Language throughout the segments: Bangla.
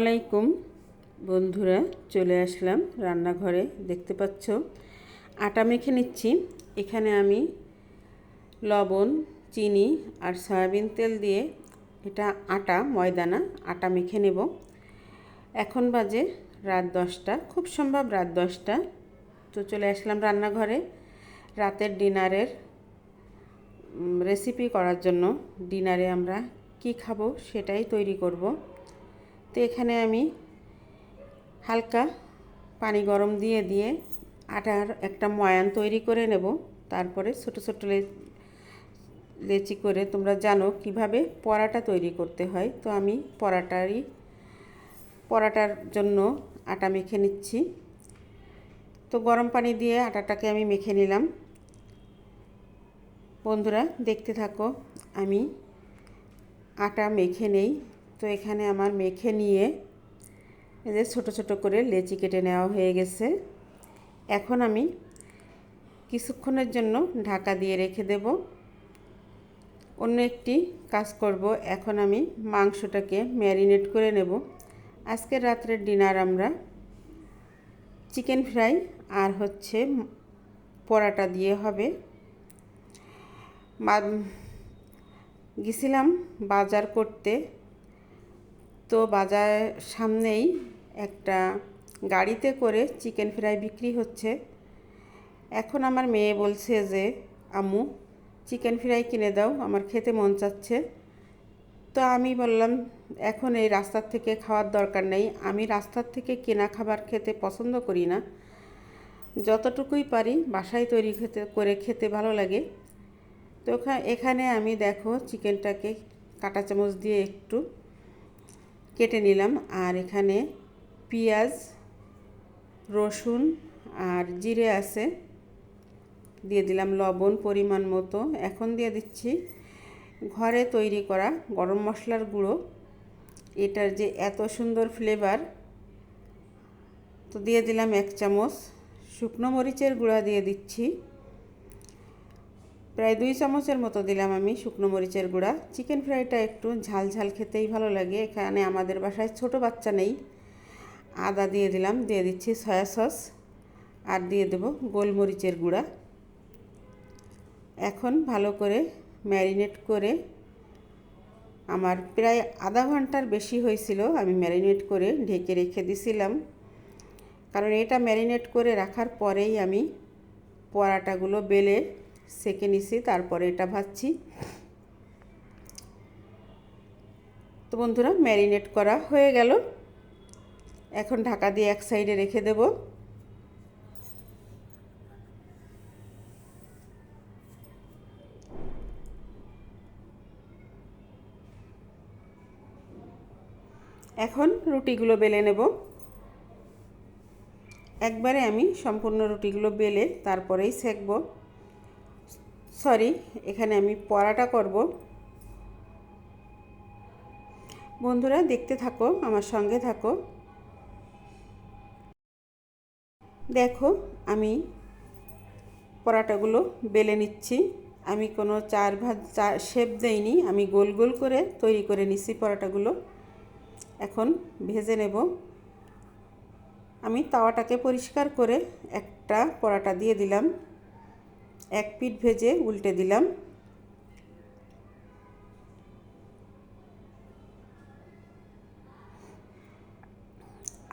আলাইকুম বন্ধুরা, চলে আসলাম রান্নাঘরে, দেখতে পাচ্ছ? আটা মেখে নিচ্ছি। এখানে আমি লবণ, চিনি আর সয়াবিন তেল দিয়ে এটা আটা, ময়দানা, আটা মেখে নেব। এখন বাজে রাত দশটা, খুব সম্ভব রাত দশটা। তো চলে আসলাম রান্নাঘরে। রাতের ডিনারের রেসিপি করার জন্য ডিনারে আমরা কি খাব সেটাই তৈরি করব। তো এখানে আমি হালকা পানি গরম দিয়ে দিয়ে আটার একটা ময়ান তৈরি করে নেব। তারপরে ছোটো ছোটো লেচি করে তোমরা জানো কীভাবে পরাটা তৈরি করতে হয়। তো আমি পরাটারই, পরাটার জন্য আটা মেখে নিচ্ছি। তো গরম পানি দিয়ে আটাটাকে আমি মেখে নিলাম। বন্ধুরা দেখতে থাকো, আমি আটা মেখে নেই। তো এখানে আমার মেখে নিয়ে এদের ছোট ছোট করে লেচি কেটে নেওয়া হয়ে গেছে। এখন আমি কিছুক্ষণের জন্য ঢাকা দিয়ে রেখে দেব। অন্য একটি কাজ করব। এখন আমি মাংসটাকে ম্যারিনেট করে নেব। আজকের রাত্রের ডিনার আমরা চিকেন ফ্রাই আর হচ্ছে পরাটা দিয়ে হবে। গেছিলাম বাজার করতে। তো বাজার সামনেই একটা গাড়িতে করে চিকেন ফ্রাই বিক্রি হচ্ছে। এখন আমার মেয়ে বলছে যে, আম্মু, চিকেন ফ্রাই কিনে দাও, আমার খেতে মন চাচ্ছে। তো আমি বললাম, এখন এই রাস্তার থেকে খাওয়ার দরকার নেই। আমি রাস্তার থেকে কেনা খাবার খেতে পছন্দ করি না। যতটুকুই পারি বাসায় তৈরি খেতে, করে খেতে ভালো লাগে। তো এখানে আমি দেখো, চিকেনটাকে কাটা চামচ দিয়ে একটু কেটে নিলাম। আর এখানে পেঁয়াজ, রসুন আর জিরে আছে। দিয়ে দিলাম লবণ পরিমাণ মতো। এখন দিয়ে দিচ্ছি ঘরে তৈরি করা গরম মশলার গুঁড়ো। এটার যে এত সুন্দর ফ্লেভার তো দিয়ে দিলাম এক চামচ শুকনো মরিচের গুঁড়া দিয়ে দিচ্ছি। প্রায় দুই চামচের মতো দিলাম আমি শুকনো মরিচের গুঁড়া। চিকেন ফ্রাইটা একটু ঝাল ঝাল খেতেই ভালো লাগে। এখানে আমাদের বাসায় ছোট বাচ্চা নেই। আদা দিয়ে দিলাম, দিয়ে দিচ্ছি সয়া সস আর দিয়ে দেব গোলমরিচের গুঁড়া। এখন ভালো করে ম্যারিনেট করে আমার প্রায় আধা ঘণ্টার বেশি হয়েছিল আমি ম্যারিনেট করে ঢেকে রেখে দিছিলাম। কারণ এটা ম্যারিনেট করে রাখার পরেই আমি পরাটাগুলো বেলে সেকে নিছি, তারপরে এটা ভাজছি। তো বন্ধুরা, ম্যারিনেট করা হয়ে গেল। এখন ঢাকা দিয়ে এক সাইডে রেখে দেব। এখন রুটিগুলো বেলে নেব। একবারে আমি সম্পূর্ণ রুটিগুলো বেলে তারপরেই সেকবো। সরি, এখানে আমি পরাটা করব। বন্ধুরা, দেখতে থাকো, আমার সঙ্গে থাকো। দেখো, আমি পরাটাগুলো বেলে নিচ্ছি। আমি কোনো চার ভাত চার শেপ দেইনি, আমি গোল গোল করে তৈরি করে নিচ্ছি পরাটাগুলো। এখন ভেজে নেব। আমি তাওয়াটাকে পরিষ্কার করে একটা পরাটা দিয়ে দিলাম। এক পিঠ ভেজে উল্টে দিলাম।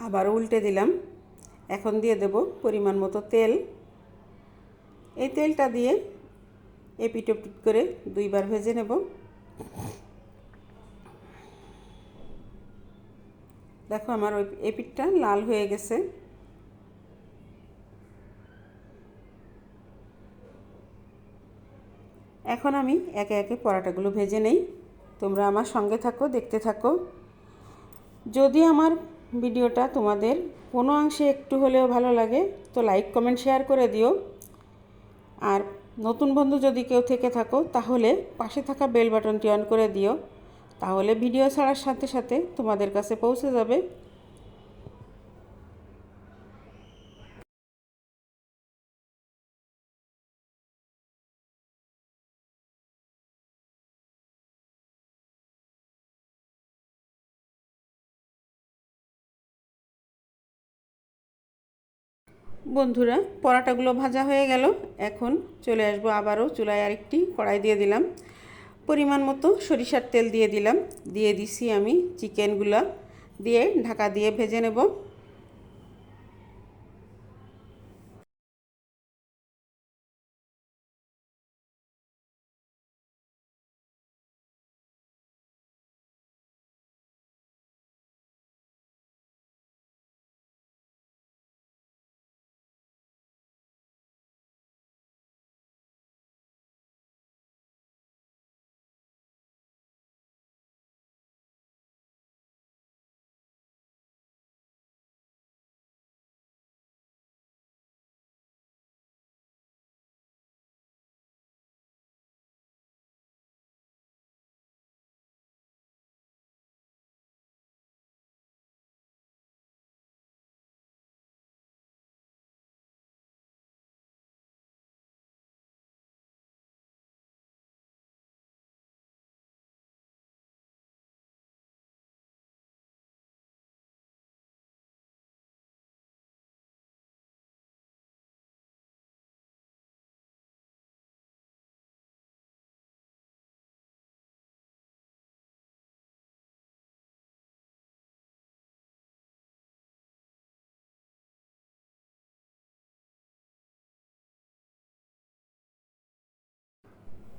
আবার উল্টে দিলাম। এখন দিয়ে দেব পরিমাণ মতো তেল। এই তেলটা দিয়ে এপিট ওপিট করে দুইবার ভেজে নেব। দেখো আমার ওই এপিটটা লাল হয়ে গেছে। এখন আমি একে একে পরাটাগুলো ভেজে নেই। তোমরা আমার সঙ্গে থাকো, দেখতে থাকো। যদি আমার ভিডিওটা তোমাদের কোনো অংশে একটু হলেও ভালো লাগে, তো লাইক, কমেন্ট, শেয়ার করে দিও। আর নতুন বন্ধু যদি কেউ থেকে থাকো, তাহলে পাশে থাকা বেল বাটনটি অন করে দিও। তাহলে ভিডিও ছাড়ার সাথে সাথে তোমাদের কাছে পৌঁছে যাবে। বন্ধুরা, পরাটাগুলো ভাজা হয়ে গেল। এখন চলে আসব আবারও চুলায় আরেকটি কড়াই দিয়ে দিলাম। পরিমাণ মতো সরিষার তেল দিয়ে দিলাম। দিয়ে দিছি আমি চিকেনগুলো। দিয়ে ঢাকা দিয়ে ভেজে নেব।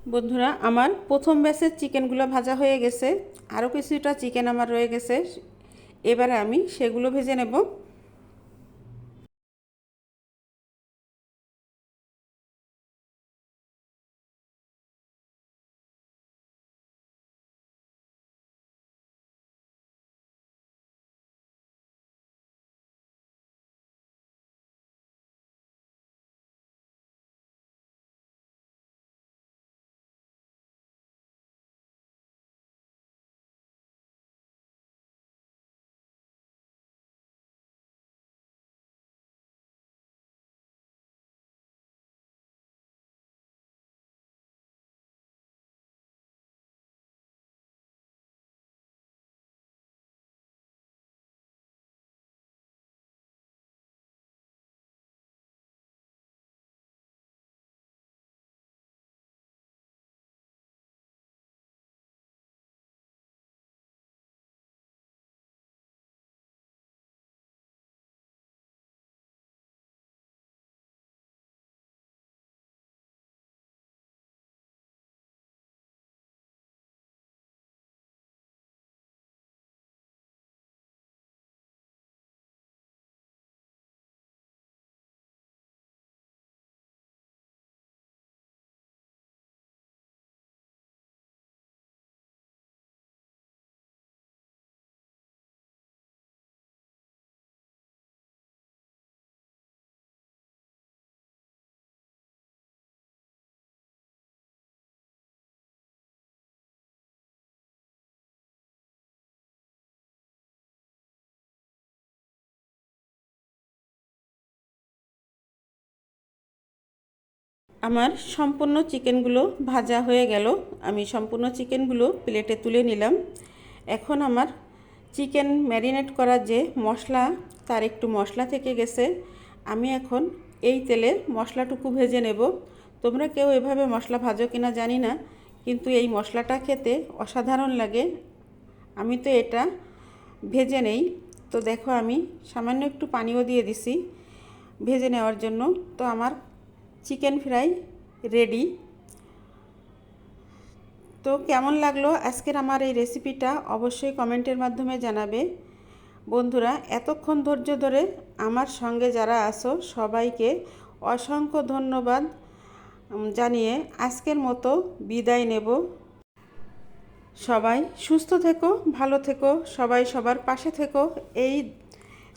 বন্ধুরা, আমার প্রথম ব্যাসের চিকেনগুলো ভাজা হয়ে গেছে। আরও কিছুটা চিকেন আমার রয়ে গেছে। এবারে আমি সেগুলো ভেজে নেব। আমার সম্পূর্ণ চিকেনগুলো ভাজা হয়ে গেল। আমি সম্পূর্ণ চিকেনগুলো প্লেটে তুলে নিলাম। এখন আমার চিকেন ম্যারিনেট করার যে মশলা, তার একটু মশলা থেকে গেছে। আমি এখন এই তেলে মশলাটুকু ভেজে নেব। তোমরা কেউ এভাবে মশলা ভাজো কিনা জানি না, কিন্তু এই মশলাটা খেতে অসাধারণ লাগে। আমি তো এটা ভেজে নেই। তো দেখো আমি সামান্য একটু পানিও দিয়ে দিছি ভেজে নেওয়ার জন্য। তো আমার চিকেন ফ্রাই রেডি। তো কেমন লাগল আজকের আমার এই রেসিপিটা অবশ্যই কমেন্টের মাধ্যমে জানাবে। বন্ধুরা, এতক্ষণ ধৈর্য ধরে আমার সঙ্গে যারা আসো সবাইকে অসংখ্য ধন্যবাদ জানিয়ে আজকের মতো বিদায় নেব। সবাই সুস্থ থেকো, ভালো থেকো, সবাই সবার পাশে থেকো। এই